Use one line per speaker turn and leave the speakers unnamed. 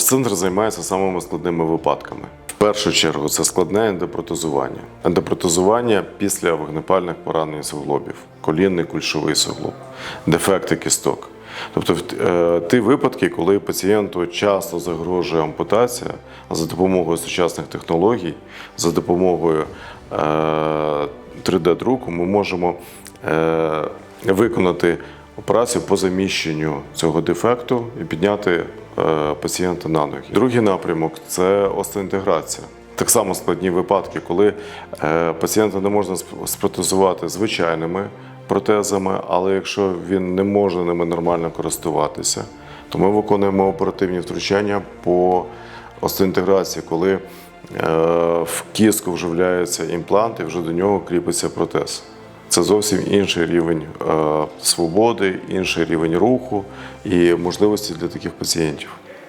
Наш центр займається самими складними випадками. В першу чергу це складне ендопротезування. Ендопротезування після вогнепальних поранень суглобів, колінний кульшовий суглоб, дефекти кісток. Тобто е, ті випадки, коли пацієнту часто загрожує ампутація за допомогою сучасних технологій, за допомогою е, 3D-друку, ми можемо е, виконати операцію по заміщенню цього дефекту і підняти е, пацієнта на ноги. Другий напрямок це остеінтеграція. Так само складні випадки, коли е, пацієнта не можна спротезувати звичайними протезами, але якщо він не може ними нормально користуватися, то ми виконуємо оперативні втручання по остеінтеграції, коли е, в кістку вживляється імплант і вже до нього кріпиться протез. Це зовсім інший рівень е, свободи, інший рівень руху і можливості для таких пацієнтів.